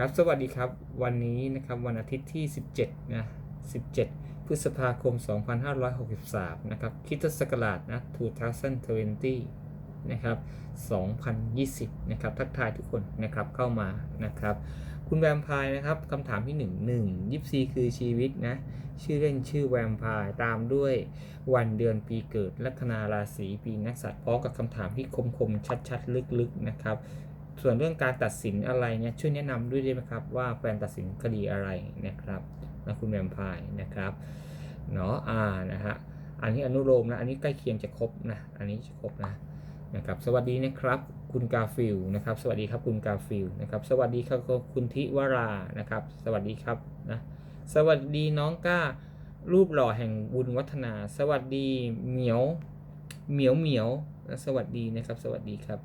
ครับสวัสดีครับวันนี้นะครับวันอาทิตย์ที่ 17นะ17 พฤษภาคม 2563 นะครับคิดศักราชนะ2020 นะครับ 2020 นะครับ ทักทายทุกคนนะครับเข้ามานะครับ คุณแวมพร์นะครับคำถามที่ 1 1 24 คือชีวิตนะ ชื่อเล่นชื่อแวมพร์ตามด้วยวันเดือนปีเกิดลัคนาราศีปีนักษัตริย์พร้อมกับคำถามที่คมๆชัดๆ ลึกๆนะครับ ส่วนเรื่องการตัดสินอะไรเนี่ยช่วยแนะนำด้วยได้ไหมครับ ว่าแฟนตัดสินคดีอะไรนะครับนะคุณแวมพร์นะครับเนาะอ่านะฮะอันนี้อนุโลมนะอันนี้ใกล้เคียงจะครบนะอันนี้จะครบนะนะครับสวัสดีนะครับคุณกาฟิลนะครับสวัสดีครับคุณกาฟิลนะครับสวัสดีครับคุณทิวรานะครับ สวัสดีครับนะสวัสดีน้องก้ารูปหล่อแห่งบุญวัฒนา สวัสดีเหมียวเหมียวเหมียวนะสวัสดีนะครับ สวัสดีครับ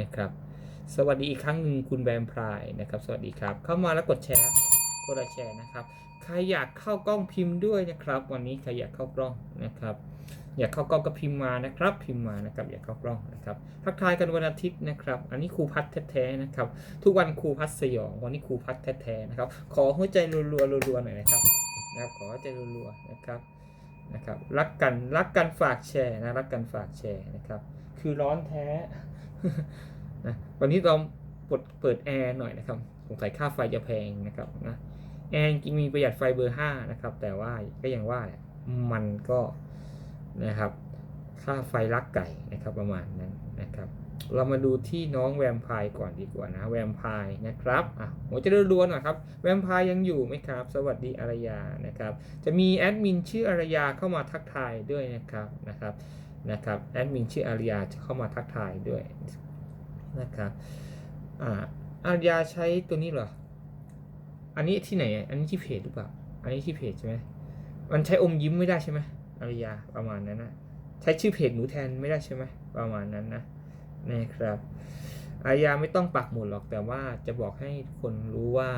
นะครับ สวัสดีอีกครั้งหนึ่งคุณแบมพรายนะครับ สวัสดีครับ เข้ามาแล้วกดแชร์กดแชร์นะครับ ใครอยากเข้ากล้องพิมพ์ด้วยนะครับ วันนี้ใครอยากเข้ากล้องนะครับ อยากเข้ากล้องก็พิมพ์มานะครับ พิมพ์มานะครับ อยากเข้ากล้องนะครับทักทายกันวันอาทิตย์นะครับ อันนี้ครูพัดแท้ๆนะครับ ทุกวันครูพัดสยองวันนี้ครูพัดแท้ๆนะครับ ขอหัวใจรัวๆรัวๆหน่อยนะครับนะครับขอหัวใจรัวๆนะครับนะครับ รักกันรักกันฝากแชร์นะรักกันฝากแชร์นะครับ คือร้อนแท้ นะวันนี้เราเปิดเปิดแอร์หน่อยนะครับสงสัยค่าไฟจะแพงนะครับนะแอร์จริงมีประหยัดไฟเบอร์5นะครับ แต่ว่าก็ยังว่ามันก็นะครับค่าไฟลักไก่นะครับประมาณนั้นนะครับ เรามาดูที่น้องแวมไพร์ก่อนดีกว่านะแวมไพร์นะครับอะผมจะเริ่มล้วนหน่อยครับแวมไพร์ยังอยู่ไหมครับ สวัสดีอารยานะครับ จะมีแอดมินชื่ออารยาเข้ามาทักทายด้วยนะครับนะครับนะครับแอดมินชื่ออารยาจะเข้ามาทักทายด้วย นะครับอ่าอารยาใช้ตัวนี้เหรอ อันนี้ที่ไหน อันนี้ที่เพจหรือเปล่า อันนี้ที่เพจใช่ไหมมันใช้อมยิ้มไม่ได้ใช่ไหมอารยาประมาณนั้นนะใช้ชื่อเพจหนูแทนไม่ได้ใช่ไหมประมาณนั้นนะนะครับ อารยาไม่ต้องปักหมุดหรอกแต่ว่าจะบอกให้ทุกคนรู้ว่า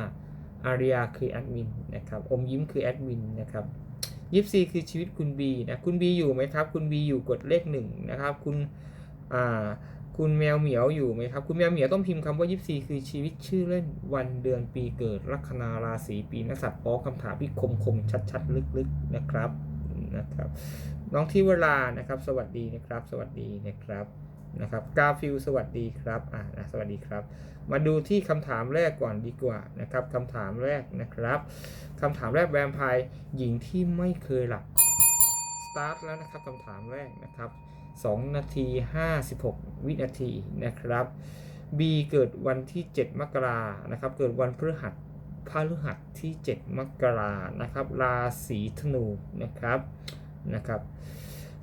อารยาคือแอดมินนะครับ อมยิ้มคือแอดมินนะครับยิปซีคือชีวิตคุณบีนะ คุณบีอยู่ไหมครับ คุณบีอยู่กดเลขหนึ่งนะครับ คุณอ่า คุณแมวเหมียวอยู่ไหมครับ คุณแมวเหมียวต้องพิมพ์คำว่ายิปซีคือชีวิตชื่อเล่นวันเดือนปีเกิดลัคนาราศีปีนักษัตริย์พร้อมคำถามที่คมคมชัดชัด ๆ ลึกๆนะครับนะครับ น้องที่เวลานะครับ สวัสดีนะครับ สวัสดีนะครับนะครับกาฟิลสวัสดีครับอ่านะสวัสดีครับ มาดูที่คำถามแรกก่อนดีกว่านะครับคำถามแรกนะครับคำถามแรกแวมไพร์หญิงที่ไม่เคยหลับ ตาร์ทแล้วนะครับคำถามแรกนะครับ 2 นาที 56 วินาทีนะครับ B เกิดวันที่ 7 มกรานะครับ เกิดวันพฤหัสพฤหัสที่ 7 มกรานะครับ ราศีธนูนะครับนะครับ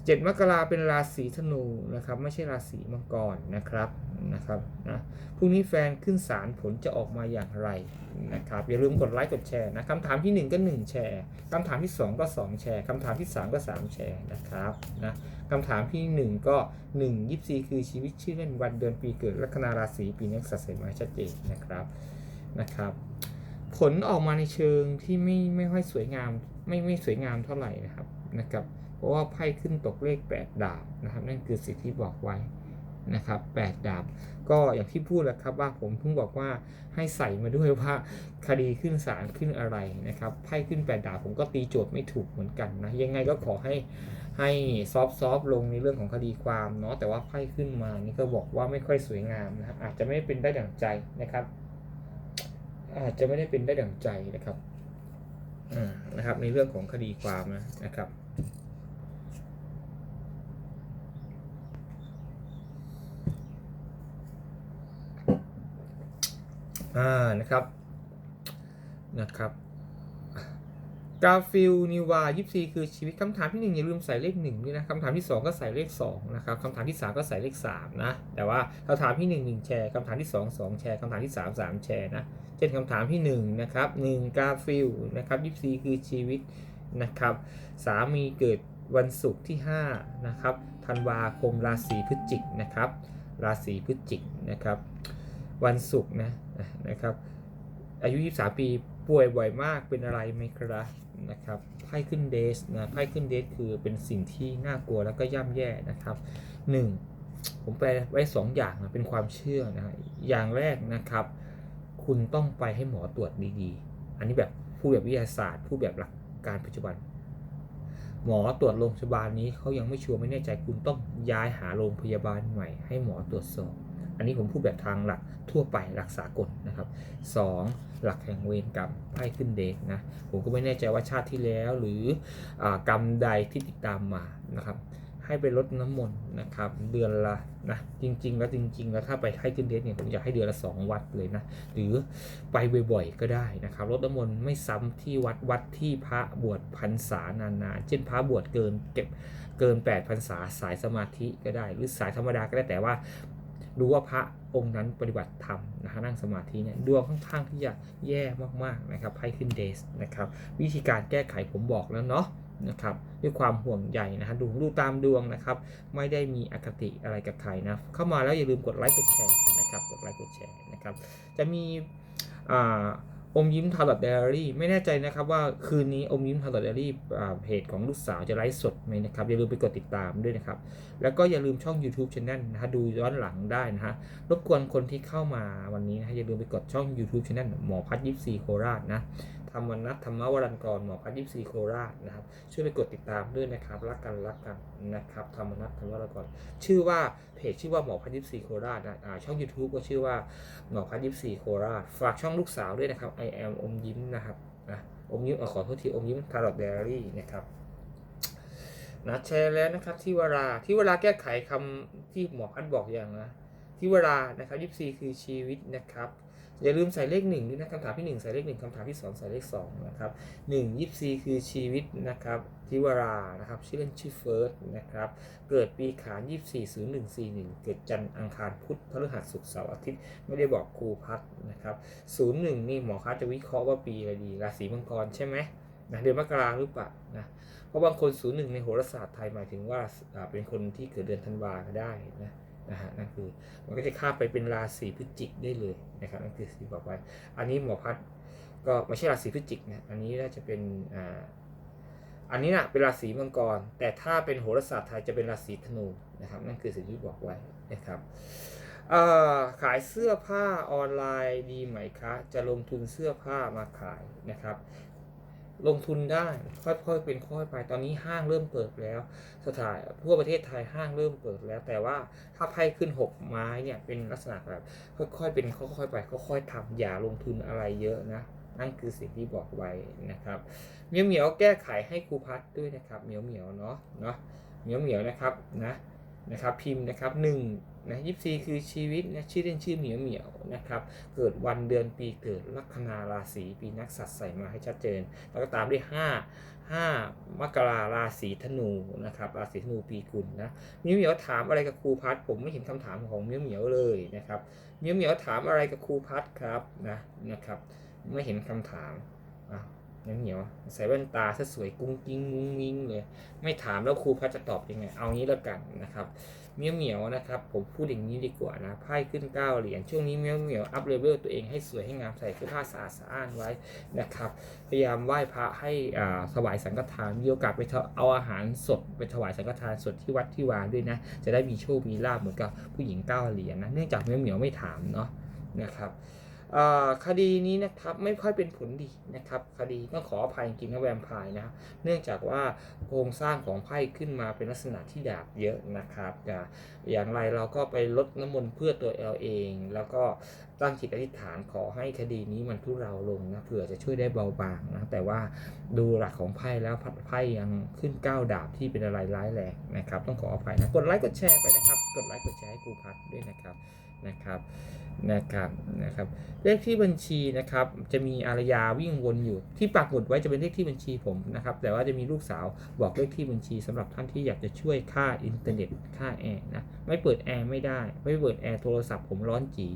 7 มกราเป็นราศีธนูนะครับ ไม่ใช่ราศีมังกรนะครับนะครับนะพรุ่งนี้แฟนขึ้นศาลผลจะออกมาอย่างไรนะครับ อย่าลืมกดไลค์กดแชร์นะคำถามที่ 1 ก็ 1 แชร์คำถามที่ 2 ก็ 2 แชร์คำถามที่ 3 ก็ 3 แชร์นะครับนะคำถามที่ 1 ก็ 1 24 คือชีวิตชื่อเล่นวันเดือนปีเกิดลัคนาราศีปีนักษัตริย์เสมาชัดเจนนะครับนะครับ ผลออกมาในเชิงที่ไม่ไม่ค่อยสวยงามไม่ไม่สวยงามเท่าไหร่นะครับนะครับ เพราะว่าไพ่ขึ้นตกเลข 8 ดาบนะครับ นั่นคือสิ่งที่บอกไว้นะครับ8ดาบ ก็อย่างที่พูดแหล้วครับว่าผมเพิ่งบอกว่าให้ใส่มาด้วยว่าคดีขึ้นศาลขึ้นอะไรนะครับไพ่ขึ้น 8 ดาบผมก็ตีโจทย์ไม่ถูกเหมือนกันนะยังไงก็ขอให้ให้ซอฟซอฟลงในเรื่องของคดีความเนาะแต่ว่าไพ่ขึ้นมานี่ก็บอกว่าไม่ค่อยสวยงามนะอาจจะไม่เป็นได้ดั่งใจนะครับ อาจจะไม่ได้เป็นได้ดั่งใจนะครับอ่านะครับในเรื่องของคดีความนะนะครับ อ่านะครับนะครับกาฟิลนิวายิปซีคือชีวิตคำถามที่หนึ่งอย่าลืมใส่เลขหนึ่งด้วยนะคำถามที่สองก็ใส่เลขสองนะครับคำถามที่สามก็ใส่เลขสามนะแต่ว่าคำถามที่หนึ่งหนึ่งแชร์คำถามที่สองสองแชร์คำถามที่สามสามแชร์นะเช่นคำถามที่หนึ่งนะครับหนึ่งกาฟิลนะครับยิปซีคือชีวิตนะครับสามีเกิดวันศุกร์ที่ห้านะครับธันวาคมราศีพฤศจิกนะครับราศีพฤศจิกนะครับ วันศุกร์นะนะครับ อายุ 23 ปีป่วยบ่อยมากเป็นอะไรไหมครับนะครับไพ่ขึ้นเดสนะไพ่ขึ้นเดสคือเป็นสิ่งที่น่ากลัวแล้วก็ย่ำแย่นะครับ 1. ผมแปลไว้ 2 อย่างนะเป็นความเชื่อนะอย่างแรกนะครับ คุณต้องไปให้หมอตรวจดีๆ อันนี้แบบผู้แบบวิทยาศาสตร์ผู้แบบหลักการปัจจุบัน หมอตรวจโรงพยาบาลนี้เขายังไม่ชัวร์ไม่แน่ใจคุณต้องย้ายหาโรงพยาบาลใหม่ ให้หมอตรวจสอบ อันนี้ผมพูดแบบทางหลักทั่วไปหลักสากลนะครับ 2. หลักแห่งเวรกรรมไพ่ขึ้นเดกนะผมก็ไม่แน่ใจว่าชาติที่แล้วหรืออกรรมใดที่ติดตามมานะครับให้ไปลดน้ำมนต์นะครับเดือนละนะจริง ๆ แล้วจริง ๆ แล้วถ้าไปให้ขึ้นเดทเนี่ยผมอยากให้เดือนละ 2 วัดเลยนะหรือไปบ่อยๆก็ได้นะครับลดน้ำมนต์ไม่ซ้ำที่วัดวัดที่พระบวชพรรษานานๆเช่นพระบวชเกินเก็บเกิน8พรรษาสายสมาธิก็ได้ หรือสายธรรมดาก็ได้แต่ว่า ดูว่าพระองค์นั้นปฏิบัติธรรมนะฮะนั่งสมาธิเนี่ยดวงค่อนข้างที่จะแย่มากๆนะครับไพ่ขึ้นเดสนะครับวิธีการแก้ไขผมบอกแล้วเนาะนะครับด้วยความห่วงใยนะฮะดูดูตามดวงนะครับ ไม่ได้มีอคติอะไรกับใครนะ เข้ามาแล้วอย่าลืมกดไลค์กดแชร์นะครับกดไลค์กดแชร์นะครับจะมีอ่า อมยิ้มทาร์ลอตเดลี่ไม่แน่ใจนะครับว่าคืนนี้อมยิ้มทาร์ลอตเดลี่เพจของลูกสาวจะไลฟ์สดไหมนะครับ อย่าลืมไปกดติดตามด้วยนะครับ แล้วก็อย่าลืมช่อง YouTube Channel นะฮะดูย้อนหลังได้นะฮะรบกวนคนที่เข้ามาวันนี้นะฮะอย่าลืมไปกดช่อง YouTube Channel หมอพัดยิปซีโคราชนะ ธรรมนัทธรรมวรันกรหมอพัดยิปซีโคราชนะครับ ช่วยไปกดติดตามด้วยนะครับ รักกันรักกันนะครับธรรมนัทธรรมวรันกร ชื่อว่าเพจชื่อว่าหมอพัดยิปซีโคราชนะช่อง YouTube ก็ชื่อว่าหมอพัดยิปซีโคราช ฝากช่องลูกสาวด้วยนะครับ I am อมยิ้มนะครับนะอมยิ้มขอโทษทีอมยิ้มทารอตเดลี่นะครับนะแชร์แล้วนะครับที่เวลาที่เวลาแก้ไขคำที่หมอพัดบอกอย่างนะที่เวลานะครับยิปซีคือชีวิตนะครับ อย่าลืมใส่เลขหนึ่งด้วยนะคำถามที่หนึ่งใส่เลขหนึ่งคำถามที่สองใส่เลขสองนะครับหนึ่งยิปซีคือชีวิตนะครับที่เวลานะครับชื่อเล่นชื่อเฟิร์สนะครับเกิดปีขานยี่สี่ศูนย์หนึ่งสี่หนึ่งเกิดจันทร์อังคารพุธพฤหัสศุกร์เสาร์อาทิตย์ไม่ได้บอกครูพัดนะครับศูนย์หนึ่งนี่หมอคัดจะวิเคราะห์ว่าปีอะไรดีราศีมังกรใช่ไหมนะเดือนมกราหรือเปล่านะเพราะบางคนศูนย์หนึ่งในโหราศาสตร์ไทยหมายถึงว่าอ่าเป็นคนที่เกิดเดือนธันวาก็ได้นะ นะฮะนั่นคือมันก็จะข้ามไปเป็นราศีพฤศจิกได้เลยนะครับนั่นคือสิ่บอกไว้ อันนี้หมอพัดก็ไม่ใช่ราศีพฤศจิกนะอันนี้น่าจะเป็นอ่าอันนี้นะเป็นราศีมังกร แต่ถ้าเป็นโหราศาสตร์ไทยจะเป็นราศีธนูนะครับนั่นคือสิ่งที่บอกไว้นะครับขายเสื้อผ้าออนไลน์ดีไหมคะ จะลงทุนเสื้อผ้ามาขายนะครับ ลงทุนได้ค่อยๆเป็นค่อยไปตอนนี้ห้างเริ่มเปิดแล้ว สถานทั่วประเทศไทยห้างเริ่มเปิดแล้ว แต่ว่าถ้าไพ่ขึ้น 6 ไม้เนี่ยเป็นลักษณะแบบค่อยๆเป็นค่อยๆไปค่อยๆทำอย่าลงทุนอะไรเยอะนะนั่นคือสิ่งที่บอกไว้นะครับเหมียวเหมียวแก้ไขให้ครูพัดด้วยนะครับเหมียวเหมียวเนาะเนาะเหมียวเหมียวนะครับนะ นะครับพิมพ์นะครับหนึ่งนะยีคือชีวิตนะชื่อเล่นชื่อเหมียวเหมียวนะครับเกิดวันเดือนปีเกิดลัคนาราศีปีนักสัตว์ใส่มาให้ชัดเจน แล้วก็ตามด้วย5 5มกราราศีธนูนะครับราศีธนูปีกุลนะเหมียวเหมียวถามอะไรกับครูพัดผมไม่เห็นคำถามของเหมียวเหมียวเลยนะครับเหมียวเหมียวถามอะไรกับครูพัดครับนะนะครับไม่เห็นคำถามอะ เหมียวเหมียวใส่แว่นตาซะสวยกุ้งกิ้งงุ้งงิ้งเลยไม่ถามแล้วครูพัดจะตอบยังไง เอางี้แล้วกันนะครับเมียวเหมียวนะครับ ผมพูดอย่างนี้ดีกว่านะไพ่ขึ้นเก้าเหรียญช่วงนี้เมียวเหมียวอัพเลเวลตัวเองให้สวยให้งามใส่เสื้อผ้าสะอาดสะอ้านไว้นะครับพยายามไหว้พระให้อ่าถวายสังฆทานมีโอกาสไปเอาอาหารสดไปถวายสังฆทานสดที่วัดที่วานด้วยนะ จะได้มีโชคมีลาภเหมือนกับผู้หญิงเก้าเหรียญนะเนื่องจากเมียวเหมียวไม่ถามเนาะนะครับ คดีนี้นะครับไม่ค่อยเป็นผลดีนะครับคดีต้องขออภัยจริงนะแวมไพร์นะเนื่องจากว่าโครงสร้างของไพ่ขึ้นมาเป็นลักษณะที่ดาบเยอะนะครับอย่างไรเราก็ไปลดน้ำมนต์เพื่อตัวเราเอง แล้วก็ตั้งจิตอธิษฐานขอให้คดีนี้มันทุเราลงนะเผื่อจะช่วยได้เบาบางนะแต่ว่าดูหลักของไพ่แล้วไพ่ยังขึ้นก้าวดาบที่เป็นอะไรร้ายแรงนะครับ ต้องขออภัยนะกดไลค์กดแชร์ไปนะครับ กดไลค์กดแชร์ให้ครูพัดด้วยนะครับ นะครับนะครับนะครับเลขที่บัญชีนะครับจะมีอารยาวิ่งวนอยู่ที่ปักหมุดไว้จะเป็นเลขที่บัญชีผมนะครับแต่ว่าจะมีลูกสาวบอกเลขที่บัญชีสำหรับท่านที่อยากจะช่วยค่าอินเทอร์เน็ตค่าแอร์นะไม่เปิดแอร์ไม่ได้ ไม่เปิดแอร์โทรศัพท์ผมร้อนจี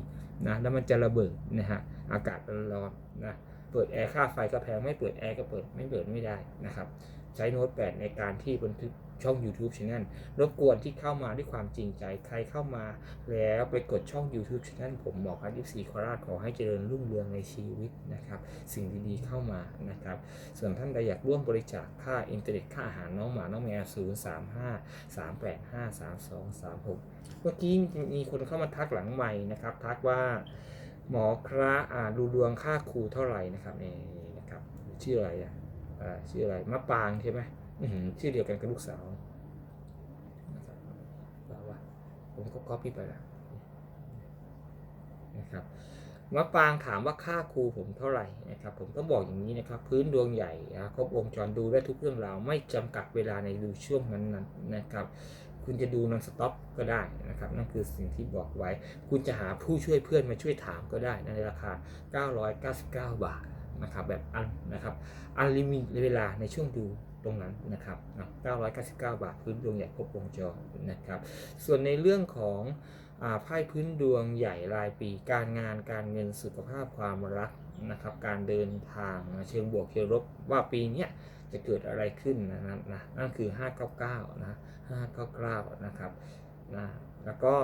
นะแล้วมันจะระเบิดนะฮะอากาศร้อนนะเปิดแอร์ค่าไฟก็แพงไม่เปิดแอร์ก็เปิดไม่เปิดไม่ได้นะครับใช้โน้ต8ในการที่บันทึก ช่อง YouTube Channel รบกวนที่เข้ามาด้วยความจริงใจ ใครเข้ามาแล้วไปกดช่อง YouTube Channel ผมบอกครับ24โคราชขอให้เจริญรุ่งเรืองในชีวิตนะครับ สิ่งดีๆเข้ามานะครับ ส่วนท่านใดอยากร่วมบริจาคค่าอินเทอร์เน็ตค่าอาหารน้องหมาน้องแมว0 3 5 3 8 5 3 2 3 6 เมื่อกี้มีคนเข้ามาทักหลังใหม่นะครับ ทักว่าหมอคระอ่าดูดวงค่าครูเท่าไหร่นะครับนี่นะครับชื่ออะไรอะอ่าชื่ออะไรมะปางใช่ไหม ชื่อเดียวกันกับลูกสาวนะครับเปล่าผมก็ก๊อปปี้ไปล้วนะครับมะปางถามว่าค่าครูผมเท่าไหร่นะครับผมต้องบอกอย่างนี้นะครับ พื้นดวงใหญ่ครบวงจรดูได้ทุกเรื่องราวไม่จำกัดเวลาในดูช่วงนั้นๆนะครับคุณจะดูนอนสต็อปก็ได้นะครับ นั่นคือสิ่งที่บอกไว้ คุณจะหาผู้ช่วยเพื่อนมาช่วยถามก็ได้ในราคา 999 บาทนะครับแบบอันนะครับอันลิมิตเวลาในช่วงดู ตรงนั้นนะครับ 999 บาทพื้นดวงใหญ่ครบวงจรนะครับ ส่วนในเรื่องของไพ่พื้นดวงใหญ่รายปี การงานการเงินสุขภาพความรักนะครับ การเดินทางเชิงบวกเชิงลบว่าปีนี้จะเกิดอะไรขึ้นนะนะนะนั่นคือ 599 นะ 599 นะครับนะแล้วก็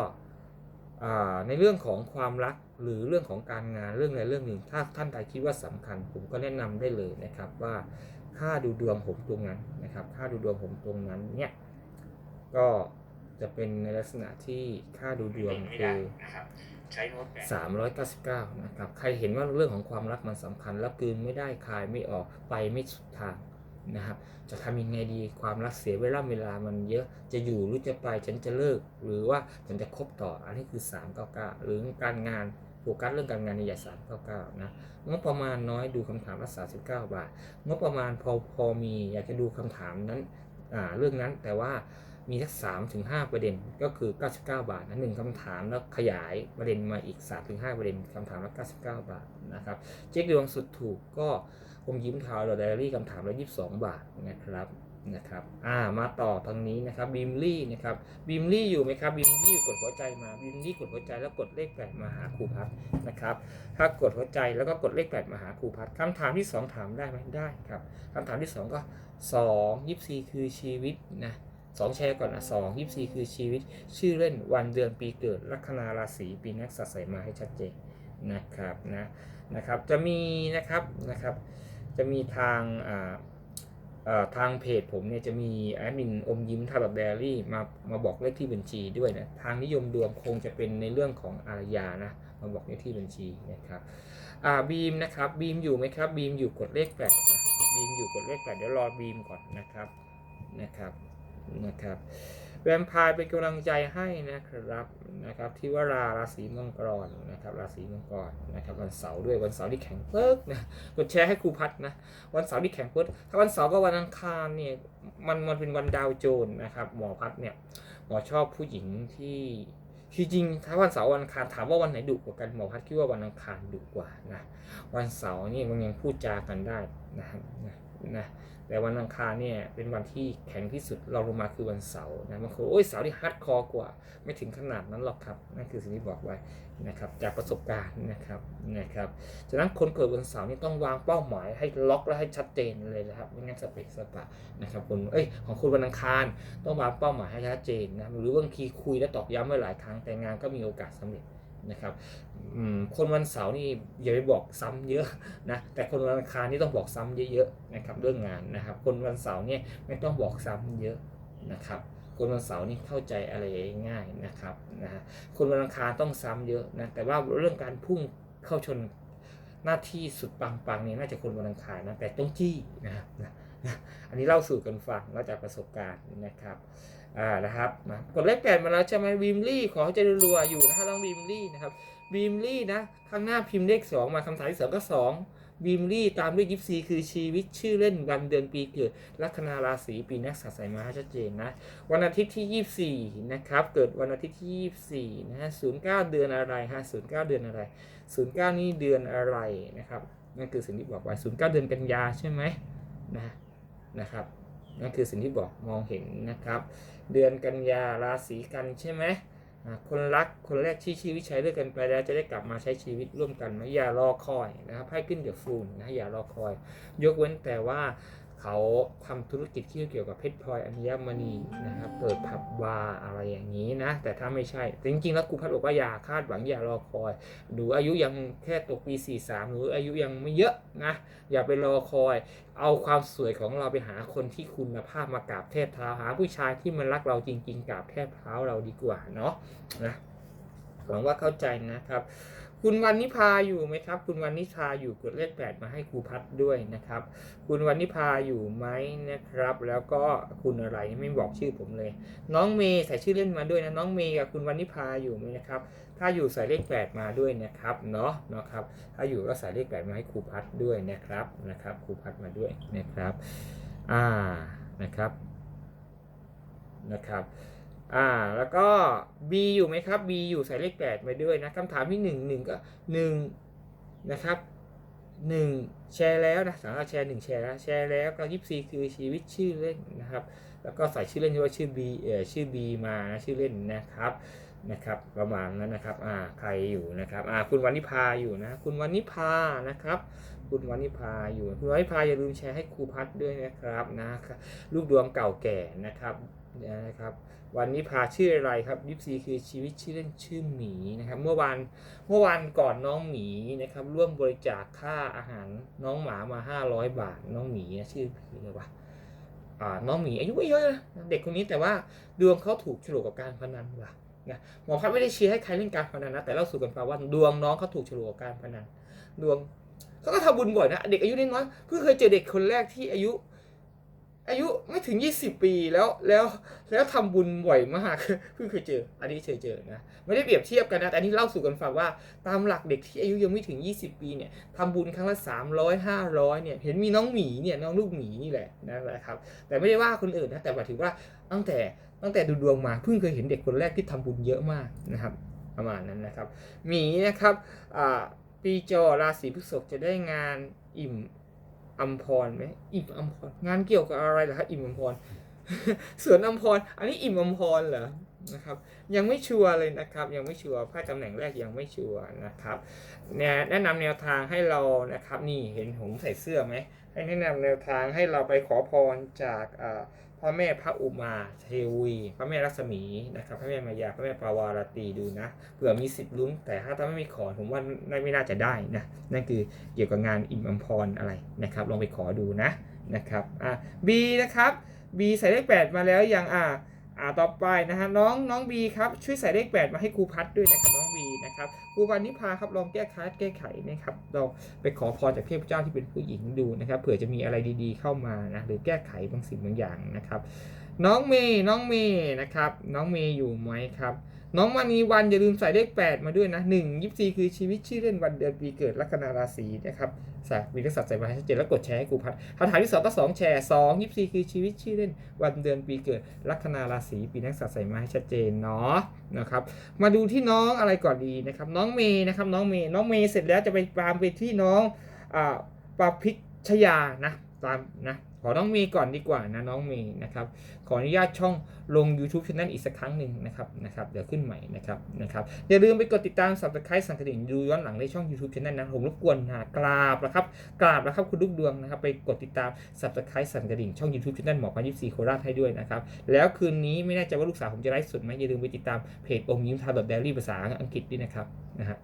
ในเรื่องของความรักหรือเรื่องของการงานเรื่องใดเรื่องหนึ่ง ถ้าท่านใดคิดว่าสำคัญ ผมก็แนะนำได้เลยนะครับว่า ค่าดูดวงผมตรงนั้นนะครับ ค่าดูดวงผมตรงนั้นเนี่ยก็จะเป็นในลักษณะที่ค่าดูดวงคือนะครับใช้โน้ตแปด399นะครับ ใครเห็นว่าเรื่องของความรักมันสำคัญ แล้วกลืนไม่ได้คายไม่ออกไปไม่สุดทางนะครับ จะทำยังไงดีความรักเสียเวลาเวลามันเยอะจะอยู่หรือจะไปฉันจะเลิก หรือว่าฉันจะคบต่ออันนี้คือ399หรือการงาน โฟกัสเรื่องการงานในใหญ่399นะงบประมาณน้อยดูคำถามละ39 บาท งบประมาณพอพอมีอยากจะดูคำถามนั้นเรื่องนั้นแต่ว่ามีสักสามถึงห้าประเด็นก็คือ 99 บาทนะหนึ่งคำถามแล้วขยายประเด็นมาอีก3-5ประเด็นคำถามละ99 บาทนะครับเช็คดวงสุดถูกก็ผมยิ้มเท้าเราไดอารี่คำถามละ22 บาทนะครับ นะครับอ่ามาต่อทางนี้นะครับบิมลี่นะครับบิมลี่อยู่ไหมครับบิมลี่กดหัวใจมาบิมลี่กดหัวใจแล้วกดเลขแปดมาหาครูพัฒนะครับถ้ากดหัวใจแล้วก็กดเลขแปดมาหาครูพัฒคำถามที่สองถามได้ไหมได้ครับคำถามที่สองก็สองยิบซีคือชีวิตนะสองแชร์ก่อนนะสองยิบซีคือชีวิต ชื่อเล่นวันเดือนปีเกิดลัคนาราศีปีนักษัตรใส่มาให้ชัดเจนนะครับนะนะครับจะมีนะครับนะครับจะมีทางอ่า ทางเพจผมเนี่ยจะมีแอดมินอมยิ้มทาแบบแดรี่มามาบอกเลขที่บัญชีด้วยนะทางนิยมดวงคงจะเป็นในเรื่องของอารยานะมาบอกเลขที่บัญชีนะครับอ่าบีมนะครับบีมอยู่ไหมครับบีมอยู่กดเลขแปดนะบีมอยู่กดเลขแปดเดี๋ยวรอบีมก่อนนะครับนะครับนะครับ แวมพร์เป็นกำลังใจให้นะครับนะครับที่ว่าราราศีมังกรนะครับราศีมังกรนะครับวันเสาร์ด้วยวันเสาร์ที่แข็งเพิกนะกดแชร์ให้ครูพัดนะวันเสาร์ที่แข็งเพิกถ้าวันเสาร์กับวันอังคารเนี่ยมันมันเป็นวันดาวโจนส์นะครับหมอพัดเนี่ยหมอชอบผู้หญิงที่ที่จริงถ้าวันเสาร์วันอังคารถามว่าวันไหนดุกว่ากันหมอพัดคิดว่าวันอังคารดุกว่านะวันเสาร์นี่มันยังพูดจากันได้นะครับนะนะ แต่วันอังคารเนี่ยเป็นวันที่แข็งที่สุดเราลงมาคือวันเสาร์นะบางคนโอ้ยเสาร์ที่ฮาร์ดคอร์กว่า ไม่ถึงขนาดนั้นหรอกครับนั่นคือสิ่งที่บอกไว้นะครับจากประสบการณ์นะครับนะครับฉะนั้นคนเกิดวันเสาร์นี่ต้องวางเป้าหมายให้ล็อกและให้ชัดเจนเลยนะครับไม่งั้นสเปกสปะนะครับคนเอ้ยของคุณวันอังคารต้องวางเป้าหมายให้ชัดเจนนะหรือบางทีคุยและตอกย้ำไว้หลายครั้งแต่งานก็มีโอกาสสำเร็จ นะครับคนวันเสาร์นี่อย่าไปบอกซ้ำเยอะนะ แต่คนวันอังคารนี่ต้องบอกซ้ำเยอะๆนะครับเรื่องงานนะครับ คนวันเสาร์เนี่ยไม่ต้องบอกซ้ำเยอะนะครับ คนวันเสาร์นี่เข้าใจอะไรง่ายนะครับนะ คนวันอังคารต้องซ้ำเยอะนะ แต่ว่าเรื่องการพุ่งเข้าชนหน้าที่สุดปังๆเนี่ยน่าจะคนวันอังคารนะ แต่ต้องจี้นะนะ อันนี้เล่าสู่กันฟังแล้วจากประสบการณ์นะครับอ่านะครับมากดเลขแปดมาแล้วใช่ไหมวิมลี่ขอให้เจริญรัวอยู่นะฮะต้องวิมลี่นะครับวิมลี่นะข้างหน้าพิมพ์เลขสองมาคำถามที่สองก็สองบีมลี่ตามด้วยยิปซีคือชีวิตชื่อเล่นวันเดือนปีเกิดลัคนาราศีปีนักษัตว์สายมาให้ชัดเจนนะวันอาทิตย์ที่ 24 นะครับ เกิดวันอาทิตย์ที่ 24 นะฮะ09เเดือนอะไรฮะ09เเดือนอะไร09นี่เดือนอะไรนะครับนั่นคือสิ่งที่บอกไว้ศูนย์เดือนกันยาใช่ไหมนะ นะครับนั่นคือสิ่งที่บอกมองเห็นนะครับ เดือนกันยาราศีกันใช่ไหมคนรักคนแรกที่ชีวิตใช้ด้วยกันไปแล้วจะได้กลับมาใช้ชีวิตร่วมกันไหมอย่ารอคอยนะครับให้ขึ้นเดี๋ยวฟูนนะอย่ารอคอย ยกเว้นแต่ว่า เขาทำธุรกิจที่เกี่ยวกับเพชรพลอยอัญมณีนะครับเปิดผับบาร์อะไรอย่างนี้นะ แต่ถ้าไม่ใช่แต่จริงๆ แล้วครูพัดบอกว่าอย่าคาดหวังอย่ารอคอยดูออายุยังแค่ตกปี43 หรืออายุยังไม่เยอะนะอย่าไปรอคอย เอาความสวยของเราไปหาคนที่คุณภาพมากราบเทพเท้าหาผู้ชายที่มันรักเราจริง ๆกราบเทพเท้าเราดีกว่าเนาะนะหวังว่าเข้าใจนะครับ คุณวันนิพาอยู่ไหมครับ คุณวันนิพาอยู่กดเลขแปดมาให้ครูพัดด้วยนะครับ คุณวันนิพาอยู่ไหมนะครับ แล้วก็คุณอะไรไม่บอกชื่อผมเลย น้องเมย์ใส่ชื่อเล่นมาด้วยนะน้องเมย์กับคุณวันนิพาอยู่ไหมนะครับ ถ้าอยู่ใส่เลขแปดมาด้วยนะครับเนาะเนาะครับ ถ้าอยู่ก็ใส่เลขแปดมาให้ครูพัดด้วยนะครับนะครับครูพัดมาด้วยนะครับ อ่านะครับนะครับ อ่าแล้วก็ B อยู่ไหมครับ B อยู่ใส่เลขแปดมาด้วยนะคำถามที่หนึ่งหนึ่งก็หนึ่งนะครับหนึ่งแชร์แล้วนะสามารถแชร์หนึ่งแชร์แล้วแชร์แล้วก็ยิปซีคือชีวิตชื่อเล่นนะครับ แล้วก็ใส่ชื่อเล่นที่ว่าชื่อ B เอ่อชื่อ B มานะชื่อเล่นนะครับนะครับประมาณนั้นนะครับอ่าใครอยู่นะครับอ่าคุณวันนิพาอยู่นะ คุณวันนิพานะครับ คุณวันนิพาอยู่คุณวันนิพาอย่าลืมแชร์ให้ครูพัดด้วยนะครับนะครับลูกดวงเก่าแก่นะครับ นะครับ วันนี้พาชื่ออะไรครับยิปซีคือชีวิตชื่อเล่นชื่อหมีนะครับ เมื่อวานเมื่อวานก่อนน้องหมีนะครับ ร่วมบริจาคค่าอาหารน้องหมามา 500 บาท น้องหมีนะชื่อผีเลยวะอ่าน้องหมีอายุไม่เยอะนะเด็กคนนี้แต่ว่าดวงเขาถูกฉลกกับการพนันว่ะนะหมอพัดไม่ได้เชียร์ให้ใครเล่นการพนันนะแต่เล่าสู่กันฟังว่าดวงน้องเขาถูกฉลกกับการพนันดวงเขาก็ทำบุญบ่อยนะเด็กอายุน้อยเพิ่งเคยเจอเด็กคนแรกที่อายุ อายุไม่ถึง 20 ปีแล้วแล้วแล้วทำบุญบ่อยมากเพิ่งเคยเจอ อันนี้เคยเจอนะไม่ได้เปรียบเทียบกันนะแต่อันนี้เล่าสู่กันฟังว่า ตามหลักเด็กที่อายุยังไม่ถึง 20 ปีเนี่ยทำบุญครั้งละ 300 500เนี่ยเห็นมีน้องหมีเนี่ยน้องลูกหมีนี่แหละนะครับ แต่ไม่ได้ว่าคนอื่นนะแต่หมายถึงว่าตั้งแต่ตั้งแต่ดูดวงมาเพิ่งเคยเห็นเด็กคนแรกที่ทำบุญเยอะมากนะครับ ประมาณนั้นนะครับหมีนะครับปีจอราศีพฤษภจะได้งานอิ่ม อัมพรไหมอิ่มอัมพรงานเกี่ยวกับอะไรเหรอครับอิ่มอัมพรสวนอัมพร อันนี้อิ่มอัมพรเหรอนะครับ ยังไม่ชัวร์เลยนะครับ ยังไม่ชัวร์ไพ่ตำแหน่งแรกยังไม่ชัวร์นะครับแนะแนะนำแนวทางให้เรานะครับ นี่เห็นผมใส่เสื้อไหมให้แนะนำแนวทางให้เราไปขอพรจาก พ่อแม่พระอุมาเทวี พระแม่รัศมีนะครับ พระแม่มายา พระแม่ปาวารตีดูนะเผื่อมีสิทธิ์ลุ้นแต่ถ้าถ้าไม่มีขอผมว่าไม่น่าจะได้นะนั่นคือเกี่ยวกับงานอิ่มอัมพรอะไรนะครับ ลองไปขอดูนะนะครับอะ B นะครับ B ใส่เลข8มาแล้วยังอ่าอ่าต่อไปนะฮะน้องน้อง B ครับช่วยใส่เลข8มาให้ครูพัดด้วยนะครับน้อง นะครับครูวันนิพาครับลองแก้คัดแก้ไขนะครับเราไปขอพรจากเทพเจ้าที่เป็นผู้หญิงดูนะครับเผื่อจะมีอะไรดีๆเข้ามานะหรือแก้ไขบางสิ่งบางอย่างนะครับ น้องเมย์น้องเมย์นะครับ น้องเมย์อยู่ไหมครับ น้องมณีวันอย่าลืมใส่เลข 8 มาด้วยนะ1 24 คือชีวิตชื่อเล่นวันเดือนปีเกิดลัคนาราศีนะครับใส่มีลักษณะใส่มาให้ชัดเจนแล้วกดแชร์ให้ครูพัดคำถามที่สองก็สองแชร์2 24 คือชีวิตชื่อเล่นวันเดือนปีเกิดลัคนาราศีปีนักษัตริย์ใส่มาให้ชัดเจนเนาะนะครับมาดูที่น้องอะไรก่อนดีนะครับน้องเมย์นะครับน้องเมย์น้องเมย์เสร็จแล้วจะไปตามไปที่น้องอ่าปาพิชยานะตามนะ ขอน้องเมย์ก่อนดีกว่านะน้องเมย์นะครับ ขออนุญาตช่องลง YouTube Channel อีกสักครั้งหนึ่งนะครับนะครับเดี๋ยวขึ้นใหม่นะครับนะครับอย่าลืมไปกดติดตาม Subscribe สั่นกระดิ่งดูย้อนหลังในช่อง YouTube Channel นะผมรบกวนนะกราบนะครับกราบนะครับคุณลูกดวงนะครับ ไปกดติดตาม Subscribe สั่นกระดิ่งช่อง YouTube Channel หมอพันยิปซีโคราชให้ด้วยนะครับแล้วคืนนี้ไม่แน่ใจว่าลูกสาวผมจะไลฟ์สดไหมอย่าลืมไปติดตามเพจอมยิ้มทาร์ดแดลี่ภาษาอังกฤษด้วยนะครับนะฮะ